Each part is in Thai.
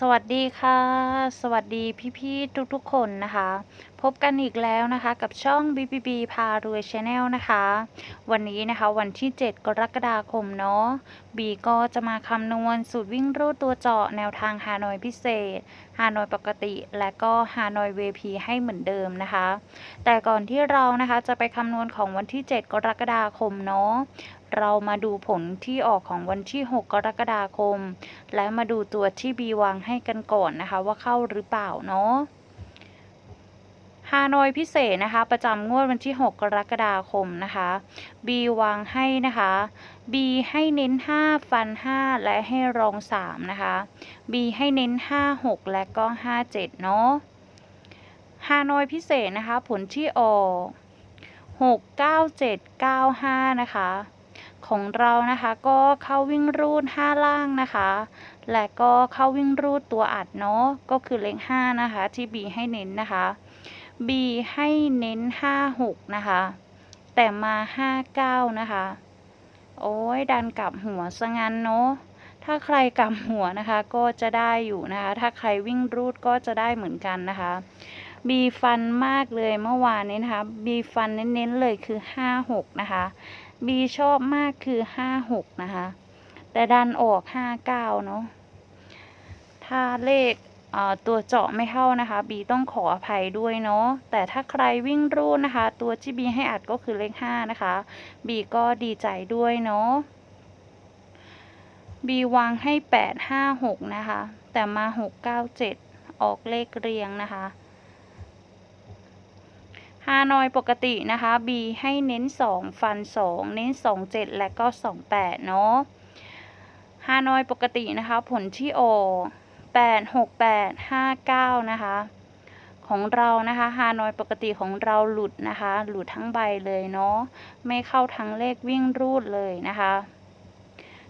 สวัสดีค่ะ สวัสดีพี่ๆทุกๆคนนะคะ พบกันอีกแล้วนะคะกับช่อง BBB พารวย Channel นะคะ วันนี้นะคะวันที่ 7 กรกฎาคมเนาะบีก็จะมาคำนวณสูตรวิ่งรูดตัวเจาะแนวทางฮานอยพิเศษฮานอยปกติและก็ฮานอย VP ให้เหมือนเดิมนะคะ แต่ก่อนที่เรานะคะจะไปคำนวณของวันที่ 7 กรกฎาคมเนาะ เรามาดูผลที่ออกของวันที่ 6 กรกฎาคม และมาดูตัวที่บีวางให้กันก่อนนะคะ ว่าเข้าหรือเปล่าเนาะฮานอยพิเศษนะคะ ประจำงวดวันที่ 6 กรกฎาคมนะคะบีวางให้นะคะบีให้เน้น 5 ฟัน 5 และให้รอง 3 นะคะบีให้เน้น 5 6 และก็ 5 7 เนาะฮานอยพิเศษนะคะ ผลที่ออก 6 9 7 9 5 นะคะ ของเรานะคะก็เข้าวิ่งรูด 5 ล่างนะคะ และก็เข้าวิ่งรูดตัวอัดเนาะก็คือเลข5นะคะ ที่ B ให้เน้นนะคะ B ให้เน้น 5 6 นะคะ แต่มา 5 9 นะคะ โอ้ยดันกลับหัวซะงั้นเนาะถ้าใครกลับหัวนะคะก็จะได้อยู่นะคะ ถ้าใครวิ่งรูดก็จะได้เหมือนกันนะคะบีฟันมากเลยเมื่อวานนี้นะคะบีฟันเน้นๆเลยคือ 5 6 นะคะ บีชอบมากคือ5 6นะคะ แต่ดันออก5 9เก้าเนาะถ้าเลขตัวเจาะไม่เข้านะคะ บีต้องขออภัยด้วยเนาะ แต่ถ้าใครวิ่งรูดนะคะ ตัวที่บีให้อัดก็คือเลข5นะคะ บีก็ดีใจด้วยเนาะ บีวางให้8 5 6นะคะ แต่มา6 9 7ออกเลขเรียงนะคะ ฮานอยปกตินะคะ B ให้เน้น 2 ฟัน 2 เน้น 2 7 และก็ 2 8 เนาะฮานอยปกตินะคะ ผลที่ออก8 6 8 5 9 นะคะ ของเรานะคะฮานอยปกติของเราหลุดนะคะ หลุดทั้งใบเลยเนาะไม่เข้าทั้งเลขวิ่งรูดเลยนะคะ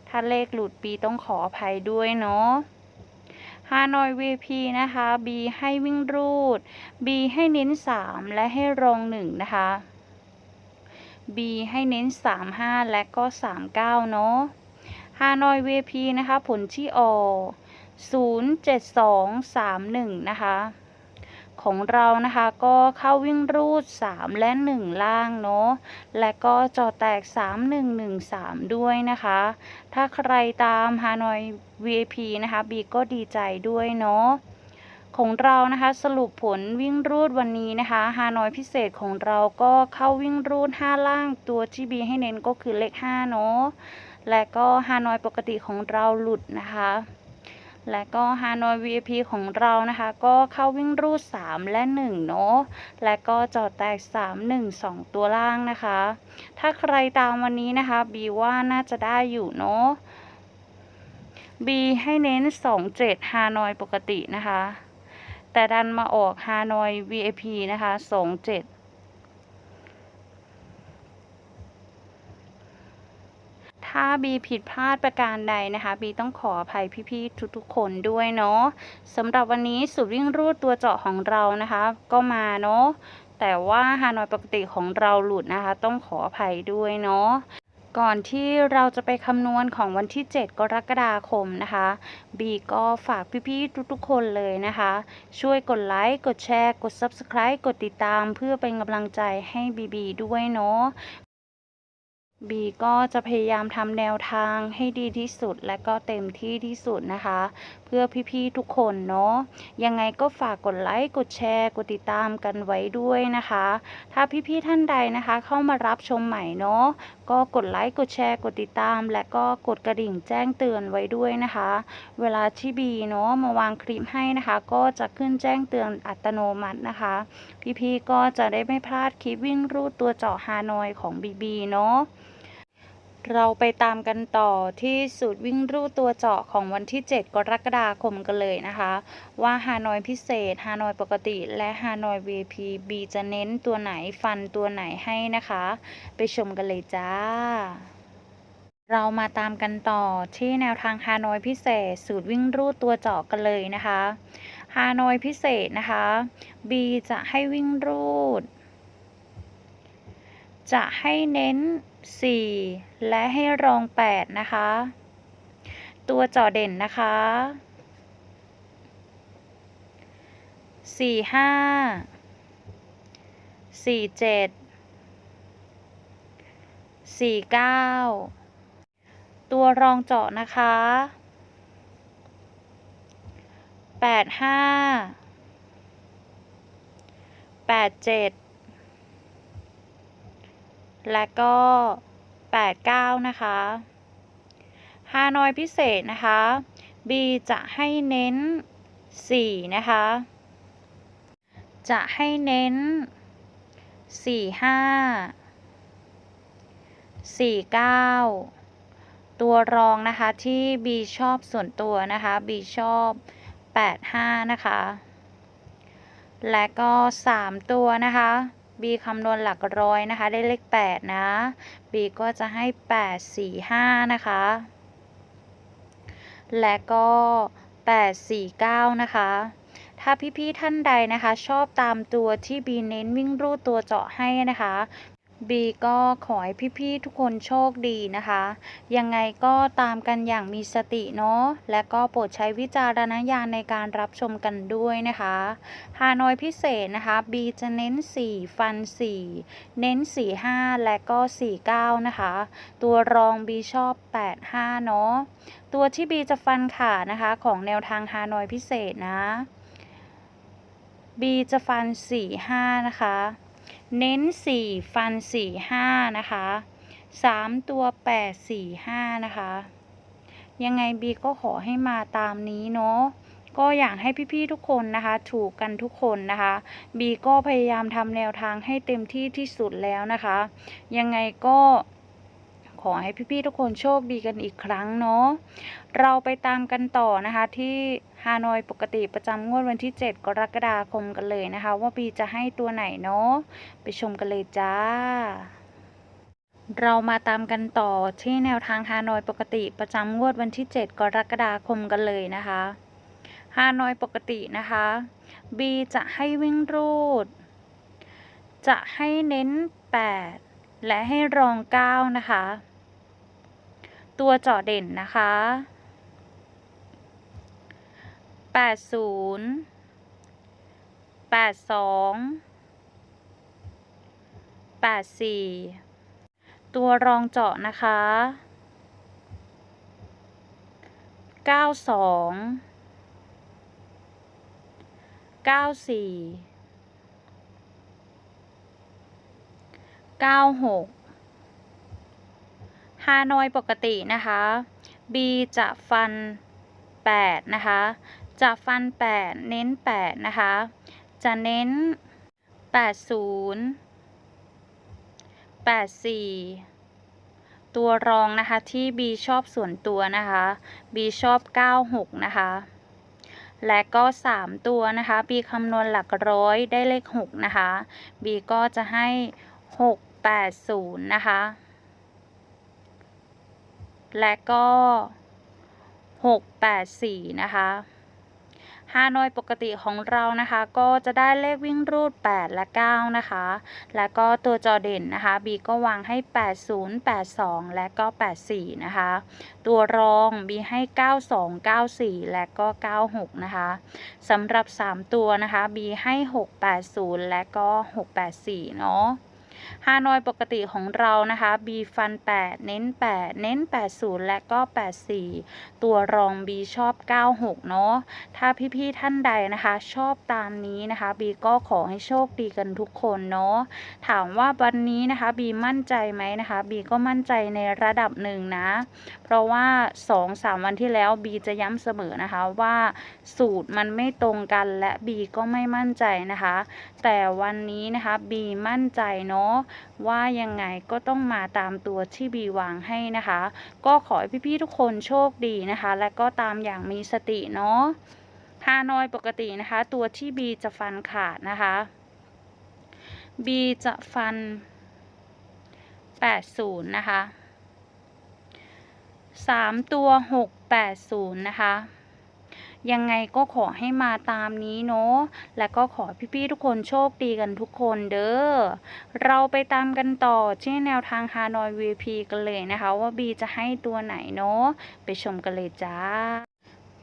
ถ้าเลขหลุดปีต้องขออภัยด้วยเนาะ ฮานอย VP นะคะ B ให้วิ่งรูด B ให้เน้น 3 และให้รอง1นะคะ B ให้เน้น 3 5 และก็ 3 9 เนาะฮานอย VP นะคะ ผลที่ออก0 7 2 3 1 นะคะ ของเรานะคะ ก็เข้าวิ่งรูด 3 และ 1 ล่างเนาะและก็จอแตก 3 1 1 3 ด้วยนะคะ ถ้าใครตามฮานอย VIP นะคะบีก็ดีใจด้วยเนาะของเรานะคะสรุปผลวิ่งรูดวันนี้นะคะฮานอยพิเศษของเราก็เข้าวิ่งรูด 5 ล่างตัวที่บีให้เน้นก็คือเลข 5 เนาะและก็ฮานอยปกติของเราหลุดนะคะ และก็ฮานอย VIP ของเรานะคะ ก็เข้าวิ่งรูด 3 และ 1 เนาะและก็จอดแตก 3 1 2 ตัวล่างนะคะ ถ้าใครตามวันนี้นะคะบีว่าน่าจะได้อยู่เนาะ B ให้เน้น 27 ฮานอยปกตินะคะ แต่ดันมาออกฮานอย VIP นะคะ 27 ถ้า B ผิดพลาดประการใดนะคะ B ต้องขออภัยพี่ๆทุกๆคนด้วยเนาะสำหรับวันนี้สูตรวิ่งรูดตัวเจาะของเรานะคะ ก็มาเนาะแต่ว่าฮานอยปกติของเราหลุดนะคะ ต้องขออภัยด้วยเนาะก่อนที่เราจะไปคำนวณของวันที่ 7 กรกฎาคมนะคะ บีก็ฝากพี่ๆทุกๆคนเลยนะคะ ช่วยกดไลค์ กดแชร์ กด Subscribe กดติดตามเพื่อเป็นกำลังใจให้บีบีด้วยเนาะ บีก็จะพยายามทำแนวทางให้ดีที่สุดและก็เต็มที่ที่สุดนะคะ เพื่อพี่ๆทุกคนเนาะยังไงก็ฝากกดไลค์กดแชร์ กดติดตามกันไว้ด้วยนะคะ ถ้าพี่ๆท่านใดนะคะ เข้ามารับชมใหม่เนาะก็กดไลค์กดแชร์ กดติดตาม และก็กดกระดิ่งแจ้งเตือนไว้ด้วยนะคะ เวลาที่บีเนาะมาวางคลิปให้นะคะ ก็จะขึ้นแจ้งเตือนอัตโนมัตินะคะ พี่ๆก็จะได้ไม่พลาดคลิปวิ่งรูดตัวเจาะฮานอยของบีบีเนาะ เราไปตามกันต่อที่สูตรวิ่งรูดตัวเจาะของวันที่ 7 กรกฎาคมกันเลยนะคะ ว่าฮานอยพิเศษ ฮานอยปกติและฮานอย VP B จะเน้นตัวไหนฟันตัวไหนให้นะคะ ไปชมกันเลยจ้า เรามาตามกันต่อที่แนวทางฮานอยพิเศษ สูตรวิ่งรูดตัวเจาะกันเลยนะคะฮานอยพิเศษนะคะ B จะให้วิ่งรูด จะให้เน้น 4 และให้รอง 8 นะคะ ตัวจาะเด่นนะคะสี่ห้าสี่เจ็ดสี่เก้าตัวรองเจาะนะคะแปดห้า และก็แปดเก้านะคะฮานอยพิเศษนะคะ B จะให้เน้นสี่นะคะ จะให้เน้นสี่ห้าสี่เก้าตัวรองนะคะที่ B ชอบส่วนตัวนะคะ B ชอบแปดห้านะคะ และก็สามตัวนะคะ B คำนวณหลักร้อยนะคะ ได้เลขแปดนะ B ก็จะให้แปดสี่ห้านะคะ และก็แปดสี่เก้านะคะถ้าพี่ๆท่านใดนะคะ ชอบตามตัวที่ B เน้นวิ่งรูดตัวเจาะให้นะคะ B ก็ขอให้พี่ๆทุกคนโชคดีนะคะ ยังไงก็ตามกันอย่างมีสติเนาะ และก็โปรดใช้วิจารณญาณในการรับชมกันด้วยนะคะฮานอยพิเศษนะคะ B จะเน้น 4 ฟัน 4 เน้น 45 และก็ 49 นะคะ ตัวรอง B ชอบ 85 เนาะ ตัวที่ B จะฟันขาดนะคะ ของแนวทางฮานอยพิเศษนะ B จะฟัน 45 นะคะ เน้น 4 ฟัน 45 นะคะ 3 ตัว 8 4 5 นะคะ ยังไงบีก็ขอให้มาตามนี้เนาะก็อยากให้พี่ๆทุกคนนะคะ ถูกกันทุกคนนะคะบีก็พยายามทำแนวทางให้เต็มที่ที่สุดแล้วนะคะ ยังไงก็ ขอให้พี่ๆทุกคนโชคดีกันอีกครั้งเนาะเราไปตามกันต่อนะคะที่ฮานอยปกติประจำงวดวันที่ 7 กรกฎาคมกันเลยนะคะ ว่า B จะให้ตัวไหนเนาะไปชมกันเลยจ้าเรามาตามกันต่อที่แนวทางฮานอยปกติประจำงวดวันที่ 7 กรกฎาคมกันเลยนะคะฮานอยปกตินะคะ B จะให้วิ่งรูด จะให้เน้น 8 และให้รอง 9 นะคะ ตัวเจาะเด่นนะคะ 80 82 84 ตัวรองเจาะนะคะ 92 94 96 ฮานอยปกตินะคะ B จะฟัน 8 นะคะ จะฟัน 8 เน้น 8 นะคะ จะเน้น 80 84 ตัวรองนะคะที่ B ชอบส่วนตัวนะคะ B ชอบ 96 นะคะ และก็ 3 ตัวนะคะ B คำนวณหลักร้อยได้เลข 6 นะคะ B ก็จะให้ 80 นะคะ และก็ 684 นะคะฮานอยปกติของเรานะคะก็จะได้เลขวิ่งรูด 8 และ 9 นะคะ แล้วก็ตัวจอเด่นนะคะ B ก็วางให้ 80 82 และก็ 84 นะคะ ตัวรอง B ให้ 92 94 และก็ 96 นะคะสำหรับ 3 ตัวนะคะ B ให้ 680 และก็ 684 เนาะ ฮานอยปกติของเรานะคะ B ฟัน 8 เน้น 8 เน้น 80 และก็ 84 ตัวรอง B ชอบ 96 เนาะถ้าพี่ๆท่านใดนะคะ ชอบตามนี้นะคะ B ก็ขอให้โชคดีกันทุกคนเนาะถามว่าวันนี้นะคะ B มั่นใจไหมนะคะ B ก็มั่นใจในระดับหนึ่งนะ เพราะว่า 2-3 วันที่แล้ว B จะย้ำเสมอนะคะว่าสูตรมันไม่ตรงกันและ B ก็ไม่มั่นใจนะคะ แต่วันนี้นะคะ B มั่นใจเนาะว่ายังไงก็ต้องมาตามตัวที่ B วางให้นะคะ ก็ขอให้พี่ๆทุกคนโชคดีนะคะ และก็ตามอย่างมีสติเนาะฮานอยปกตินะคะ ตัวที่ B จะฟันขาดนะคะ B จะฟัน 80 นะคะ 3 ตัว 680 นะคะ ยังไงก็ขอให้มาตามนี้เนาะและก็ขอพี่ๆทุกคนโชคดีกันทุกคนเด้อเราไปตามกันต่อที่แนวทางฮานอย VP กันเลยนะคะ ว่า B จะให้ตัวไหนเนาะไปชมกันเลยจ้า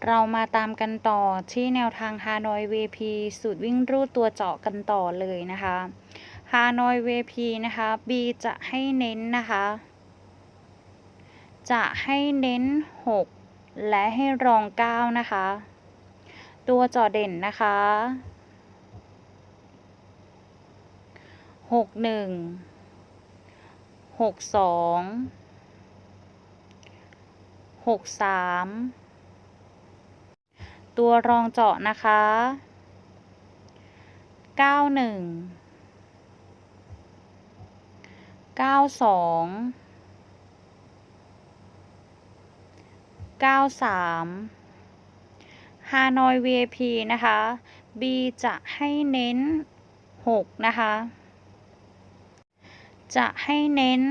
เรามาตามกันต่อที่แนวทางฮานอย VP สูตรวิ่งรูดตัวเจาะกันต่อเลยนะคะฮานอย VP นะคะ B จะให้เน้นนะคะ จะให้เน้น 6 และให้รอง 9 นะคะ ตัวจาะเด่นนะคะหกหนึ่งหกสองหกสามตัวรองเจาะนะคะเก้าหนึ่งเก้าสองเก้าสาม ฮานอย VIP นะคะ B จะให้เน้นหกนะคะ จะให้เน้น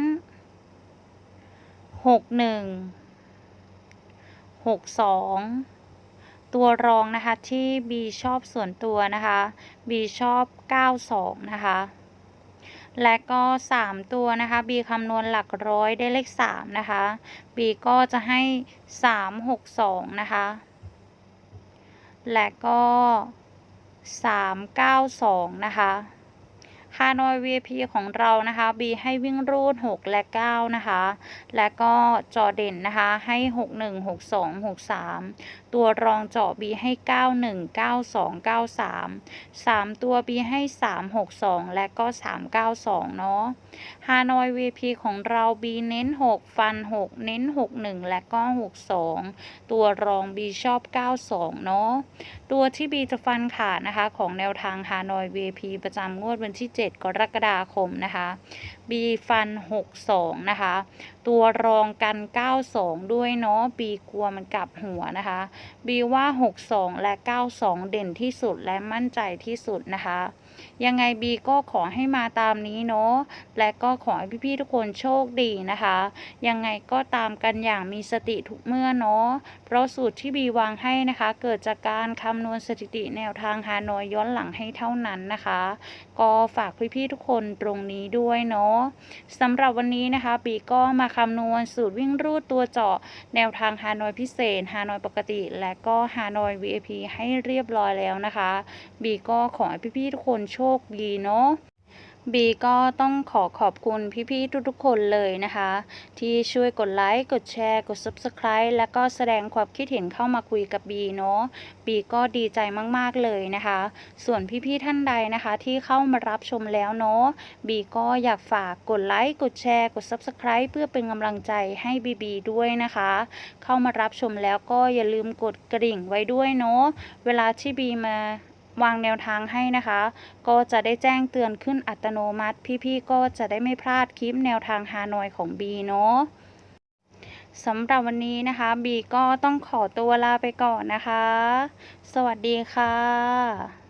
หกหนึ่งหกสองตัวรองนะคะที่ B ชอบส่วนตัวนะคะ B ชอบ 92 นะคะ และก็ 3 ตัวนะคะ B คำนวณหลักร้อยได้เลข 3 นะคะ B ก็จะให้ 362 นะคะ และก็ 392 นะคะฮานอย VIP ของเรานะคะ B ให้วิ่งรูด 6 และ 9 นะคะ และก็จอเด่นนะคะ ให้ 61 62 63 ตัวรองเจาะ B ให้ 91 92 93 3 ตัว B ให้ 362 และก็ 392 เนาะฮานอย VP ของเรา B เน้น 6 ฟัน 6 เน้น 61 และก็ 62 ตัวรอง B ชอบ 92 เนาะตัวที่ B จะฟันขาดนะคะของแนวทางฮานอย VP ประจำงวดวันที่ 7 กรกฎาคมนะคะ B ฟัน 62 นะคะ ตัวรองกัน 92 ด้วยเนาะ B กลัวมันกลับหัวนะคะบีว่า 62 และ 92 เด่นที่สุดและมั่นใจที่สุดนะคะ ยังไง B ก็ขอให้มาตามนี้เนาะและก็ขอให้พี่ๆทุกคนโชคดีนะคะ ยังไงก็ตามกันอย่างมีสติทุกเมื่อเนาะเพราะสูตรที่ B วางให้นะคะ เกิดจากการคำนวณสถิติแนวทางฮานอยย้อนหลังให้เท่านั้นนะคะ ก็ฝากพี่ๆทุกคนตรงนี้ด้วยเนาะสำหรับวันนี้นะคะบีก็มาคำนวณสูตรวิ่งรูดตัวเจาะแนวทางฮานอยพิเศษฮานอยปกติ และก็ฮานอย VIP ให้เรียบร้อยแล้วนะคะบีก็ขอให้พี่ๆทุกคนโชคดีเนาะบีก็ต้องขอขอบคุณพี่ๆทุกๆคนเลยนะคะ ที่ช่วยกดไลค์ กดแชร์ กด Subscribe แล้วก็แสดงความคิดเห็นเข้ามาคุยกับบีเนาะบีก็ดีใจมากๆเลยนะคะ ส่วนพี่ๆท่านใดนะคะ ที่เข้ามารับชมแล้วเนาะบีก็อยากฝากกดไลค์กดแชร์ กด Subscribe เพื่อเป็นกำลังใจให้บีบีด้วยนะคะ เข้ามารับชมแล้วก็อย่าลืมกดกระดิ่งไว้ด้วยเนาะเวลาที่บีมา วางแนวทางให้นะคะ ก็จะได้แจ้งเตือนขึ้นอัตโนมัติ พี่ๆก็จะได้ไม่พลาดคลิปแนวทางฮานอยของบีเนาะสำหรับวันนี้นะคะบีก็ต้องขอตัวลาไปก่อนนะคะ สวัสดีค่ะ